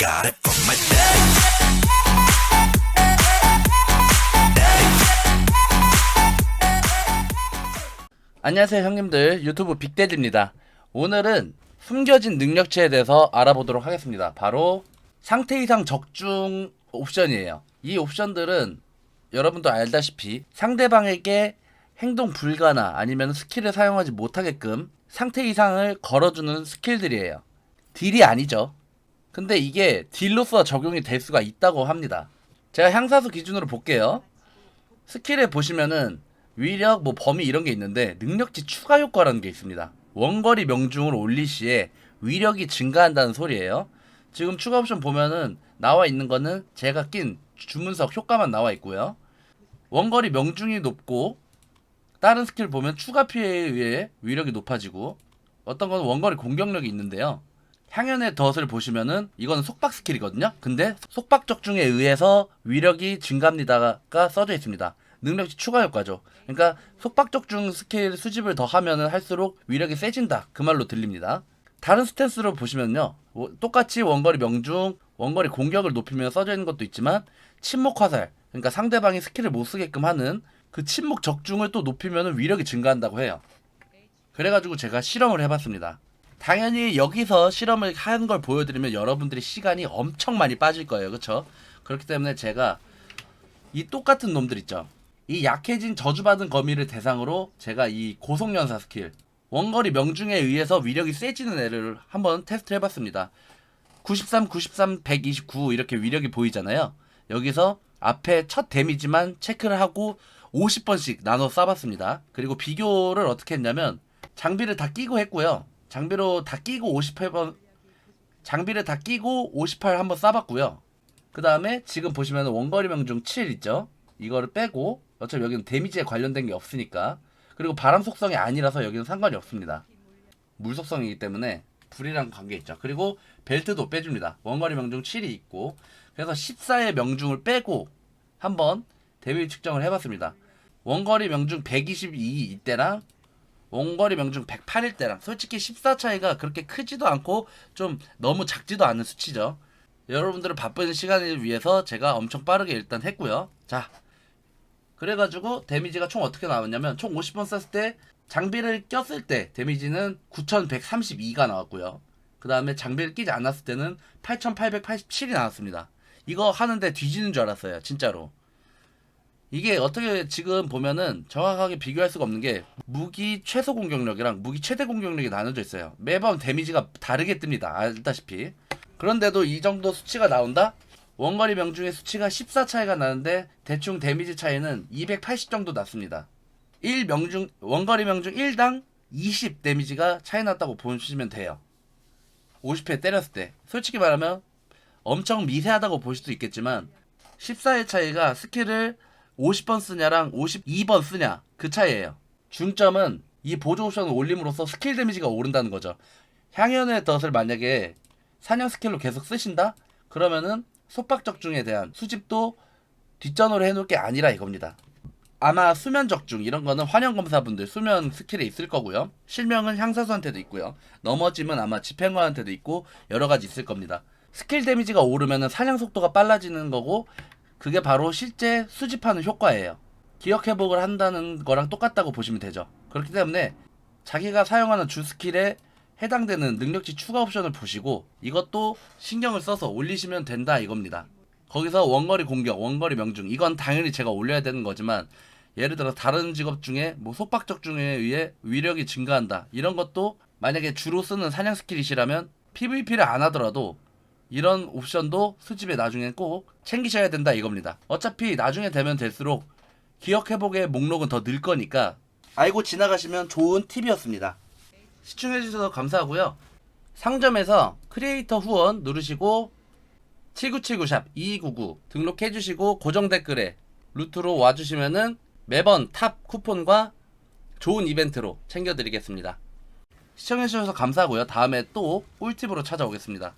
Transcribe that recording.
got it from my daddy. 안녕하세요 형님들. 유튜브 빅데드입니다. 오늘은 숨겨진 능력치에 대해서 알아보도록 하겠습니다. 바로 상태 이상 적중 옵션이에요. 이 옵션들은 여러분도 알다시피 상대방에게 행동 불가나 아니면 스킬을 사용하지 못하게끔 상태 이상을 걸어주는 스킬들이에요. 딜이 아니죠 근데 이게 딜로서 적용이 될 수가 있다고 합니다 제가 향사수 기준으로 볼게요 스킬에 보시면은 위력, 뭐 범위 이런 게 있는데 능력치 추가 효과라는 게 있습니다. 원거리 명중을 올릴 시에 위력이 증가한다는 소리예요. 지금 추가 옵션 보면은 나와 있는 거는 제가 낀 주문석 효과만 나와 있고요. 원거리 명중이 높고 다른 스킬 보면 추가 피해에 의해 위력이 높아지고 어떤 건 원거리 공격력이 있는데요. 향연의 덫을 보시면은 이건 속박 스킬이거든요. 근데 속박 적중에 의해서 위력이 증가합니다가 써져 있습니다. 능력치 추가 효과죠. 그러니까 속박 적중 스킬 수집을 더 하면은 할수록 위력이 세진다. 그 말로 들립니다. 다른 스탠스로 보시면요. 뭐 똑같이 원거리 명중, 원거리 공격을 높이면 써져 있는 것도 있지만 침묵 화살, 그러니까 상대방이 스킬을 못 쓰게끔 하는 그 침묵 적중을 또 높이면 위력이 증가한다고 해요. 그래가지고 제가 실험을 해봤습니다. 당연히 여기서 실험을 한걸 보여드리면 여러분들이 시간이 엄청 많이 빠질 거예요. 그쵸? 그렇기 때문에 제가 이 똑같은 놈들 있죠. 이 약해진 저주받은 거미를 대상으로 제가 이 고속연사 스킬 원거리 명중에 의해서 위력이 세지는 애를 한번 테스트 해봤습니다. 93, 93, 129 이렇게 위력이 보이잖아요. 여기서 앞에 첫 데미지만 체크를 하고 50번씩 나눠 쏴봤습니다. 그리고 비교를 어떻게 했냐면 장비를 다 끼고 했고요. 장비로 다 끼고 58번 장비를 다 끼고 58 한번 쏴봤고요. 그 다음에 지금 보시면 원거리 명중 7 있죠. 이거를 빼고 어차피 여기는 데미지에 관련된 게 없으니까 그리고 바람 속성이 아니라서 여기는 상관이 없습니다. 물 속성이기 때문에 불이랑 관계 있죠. 그리고 벨트도 빼줍니다. 원거리 명중 7이 있고 그래서 14의 명중을 빼고 한번 데미지 측정을 해봤습니다. 원거리 명중 122 이때랑 원거리 명중 108일 때랑 솔직히 14 차이가 그렇게 크지도 않고 좀 너무 작지도 않은 수치죠. 여러분들은 바쁜 시간을 위해서 제가 엄청 빠르게 일단 했고요. 자, 그래가지고 데미지가 총 어떻게 나왔냐면 총 50번 썼을 때 장비를 꼈을 때 데미지는 9132가 나왔고요. 그 다음에 장비를 끼지 않았을 때는 8887이 나왔습니다. 이거 하는데 뒤지는 줄 알았어요. 진짜로. 이게 어떻게 지금 보면은 정확하게 비교할 수가 없는 게 무기 최소 공격력이랑 무기 최대 공격력이 나눠져 있어요. 매번 데미지가 다르게 뜹니다. 알다시피. 그런데도 이 정도 수치가 나온다? 원거리 명중의 수치가 14 차이가 나는데 대충 데미지 차이는 280 정도 났습니다. 1 명중 원거리 명중 1당 20 데미지가 차이 났다고 보시면 돼요. 50회 때렸을 때. 솔직히 말하면 엄청 미세하다고 볼 수도 있겠지만 14의 차이가 스킬을 50번 쓰냐랑 52번 쓰냐 그 차이예요. 중점은 이 보조 옵션을 올림으로써 스킬 데미지가 오른다는 거죠. 향연의 덫을 만약에 사냥 스킬로 계속 쓰신다? 그러면은 속박 적중에 대한 수집도 뒷전으로 해놓을 게 아니라 이겁니다. 아마 수면 적중 이런 거는 환영 검사분들 수면 스킬에 있을 거고요. 실명은 향사수한테도 있고요. 넘어짐은 아마 집행관한테도 있고 여러 가지 있을 겁니다. 스킬 데미지가 오르면은 사냥 속도가 빨라지는 거고 그게 바로 실제 수집하는 효과예요. 기억 회복을 한다는 거랑 똑같다고 보시면 되죠. 그렇기 때문에 자기가 사용하는 주 스킬에 해당되는 능력치 추가 옵션을 보시고 이것도 신경을 써서 올리시면 된다 이겁니다. 거기서 원거리 공격, 원거리 명중 이건 당연히 제가 올려야 되는 거지만 예를 들어 다른 직업 중에 뭐 속박 적 중에 의해 위력이 증가한다 이런 것도 만약에 주로 쓰는 사냥 스킬이시라면 PVP를 안 하더라도 이런 옵션도 수집에 나중에 꼭 챙기셔야 된다 이겁니다. 어차피 나중에 되면 될수록 기억 회복의 목록은 더 늘 거니까 알고 지나가시면 좋은 팁이었습니다. 시청해주셔서 감사하고요. 상점에서 크리에이터 후원 누르시고 7979샵 2299 등록해주시고 고정 댓글에 루트로 와주시면은 매번 탑 쿠폰과 좋은 이벤트로 챙겨드리겠습니다. 시청해주셔서 감사하고요. 다음에 또 꿀팁으로 찾아오겠습니다.